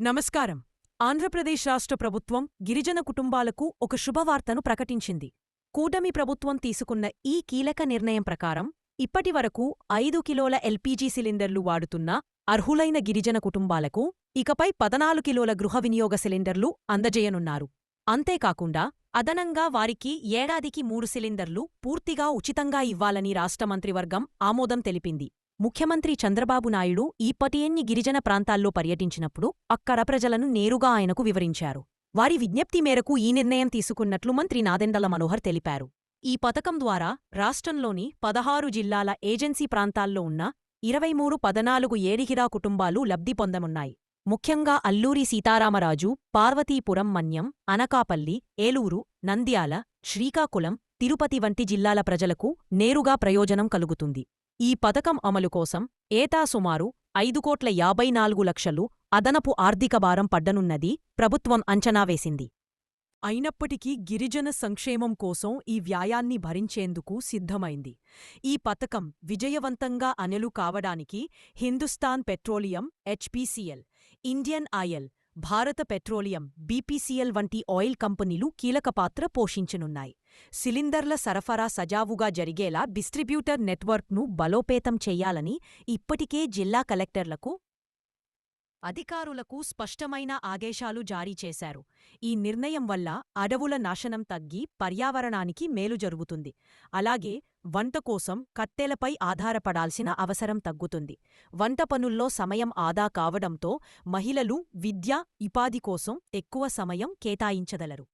నమస్కారం. ఆంధ్రప్రదేశ్ రాష్ట్ర ప్రభుత్వం గిరిజన కుటుంబాలకు ఒక శుభవార్తను ప్రకటించింది. కూటమి ప్రభుత్వం తీసుకున్న ఈ కీలక నిర్ణయం ప్రకారం ఇప్పటివరకు ఐదు కిలోల ఎల్పీజీ సిలిండర్లు వాడుతున్న అర్హులైన గిరిజన కుటుంబాలకు ఇకపై పదనాలు కిలోల గృహ వినియోగ సిలిండర్లు అందజేయనున్నారు. అంతేకాకుండా అదనంగా వారికి ఏడాదికి మూడు సిలిండర్లు పూర్తిగా ఉచితంగా ఇవ్వాలని రాష్ట్ర మంత్రివర్గం ఆమోదం తెలిపింది. ముఖ్యమంత్రి చంద్రబాబు నాయుడు ఈ పటియన్ని గిరిజన ప్రాంతాల్లో పర్యటించినప్పుడు అక్కడ ప్రజలను నేరుగా ఆయనకు వివరించారు. వారి విజ్ఞప్తి మేరకు ఈ నిర్ణయం తీసుకున్నట్లు మంత్రి నాదెండల మనోహర్ తెలిపారు. ఈ పథకం ద్వారా రాష్ట్రంలోని పదహారు జిల్లాల ఏజెన్సీ ప్రాంతాల్లో ఉన్న ఇరవై మూడు పదనాలుగు ఏడిగిరా కుటుంబాలు లబ్ధి పొందనున్నాయి. ముఖ్యంగా అల్లూరి సీతారామరాజు పార్వతీపురం మన్యం అనకాపల్లి ఏలూరు నంద్యాల శ్రీకాకుళం తిరుపతి వంటి జిల్లాల ప్రజలకు నేరుగా ప్రయోజనం కలుగుతుంది. ఈ పథకం అమలు కోసం ఏటా సుమారు ఐదు కోట్ల యాభై నాలుగు లక్షలు అదనపు ఆర్థిక భారం పడ్డనున్నది ప్రభుత్వం అంచనా వేసింది. అయినప్పటికీ గిరిజన సంక్షేమం కోసం ఈ వ్యాయాన్ని భరించేందుకు సిద్ధమైంది. ఈ పథకం విజయవంతంగా అమలు కావడానికి Hindustan petroleum HPCL Indian oil Bharat petroleum BPCL వంటి ఆయిల్ కంపెనీలు కీలక పాత్ర పోషించనున్నాయి. సిలిండర్ల సరఫరా సజావుగా జరిగేలా డిస్ట్రిబ్యూటర్ నెట్వర్క్ను బలోపేతం చెయ్యాలని ఇప్పటికే జిల్లా కలెక్టర్లకు అధికారులకు స్పష్టమైన ఆదేశాలు జారీ చేశారు. ఈ నిర్ణయం వల్ల అడవుల నాశనం తగ్గి పర్యావరణానికి మేలు జరుగుతుంది. అలాగే వంట కోసం కత్తెలపై ఆధారపడాల్సిన అవసరం తగ్గుతుంది. వంట పనుల్లో సమయం ఆదా కావడంతో మహిళలు విద్య ఇపాధి కోసం ఎక్కువ సమయం కేటాయించగలరు.